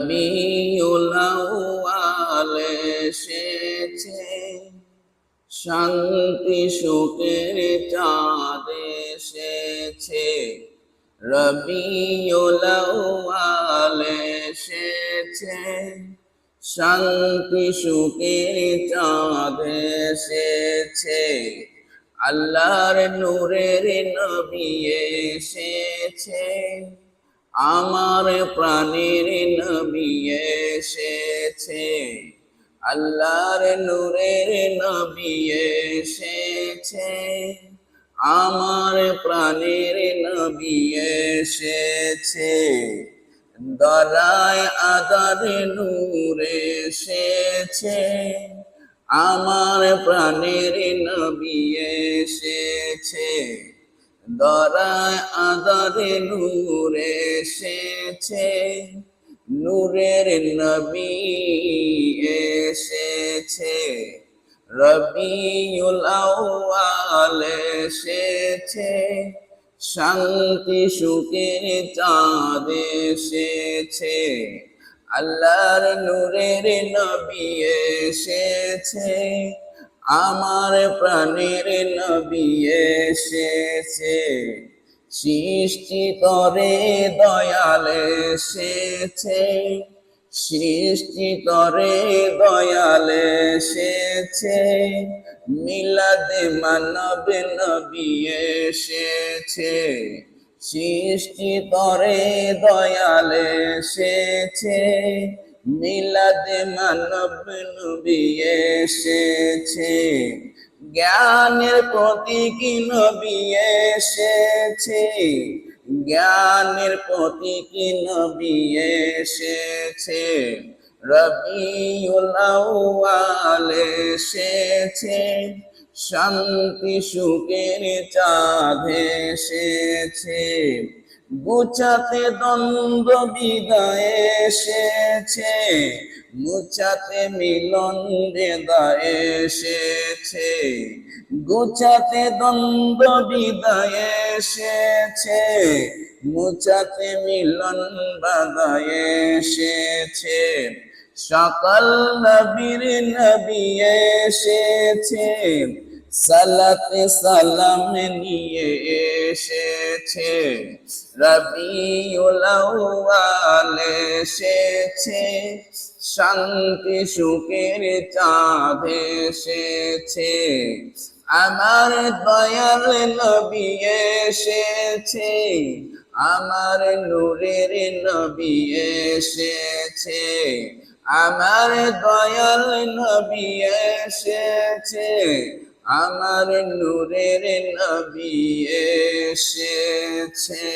রবিউল আউয়াল এসেছে। শান্তি সুখের চাঁদ এসেছে। রবিউল আউয়াল এসেছে। শান্তি সুখের চাঁদ এসেছে। আল্লাহর নূরের নবী এসেছে। আমার প্রাণের নবী এসেছে। আল্লাহর নূরের নবী এসেছে। আমার প্রাণের নবী এসেছে। দলায় আদার নূর এসেছে। আমার প্রাণের নবী এসেছে। দরায় আদারে নূর এসেছে, নূরের নবী এসেছে, রবিউল আউয়াল এসেছে, শান্তি সুখের চাঁদ এসেছে, আল্লাহর নূরের নবী এসেছে আমার প্রাণের নবী এসেছে সৃষ্টি করে দয়াল এসেছে সৃষ্টি করে দয়াল এসেছে, মিলাদে মানব নবী এসেছে সৃষ্টি করে দয়াল এসেছে মিলাদে মানব নবী এসেছে, জ্ঞানের প্রতীক নবী এসেছে, জ্ঞানের প্রতীক নবী এসেছে, রবিউল আউয়াল এসেছে, শান্তি সুখের চাঁদ এসেছে। গুছাতে দ্বন্দ্ব বিদায় এসেছে মুছাতে মিলন বেদায় এসেছে গুছাতে দ্বন্দ্ব বিদায় এসেছে মুছাতে মিলন বাদায় এসেছে। সকাল নবীর নবী এসেছে সালাতে সালাম নিয়ে এসেছে, রবিউল আউয়াল এসেছে, শান্তি সুখের চাঁদ এসেছে, আমার দয়াল নবী এসেছে, আমার নূরের নবী এসেছে, আমার দয়াল নবী এসেছে আমার নূরের নবী এসেছে।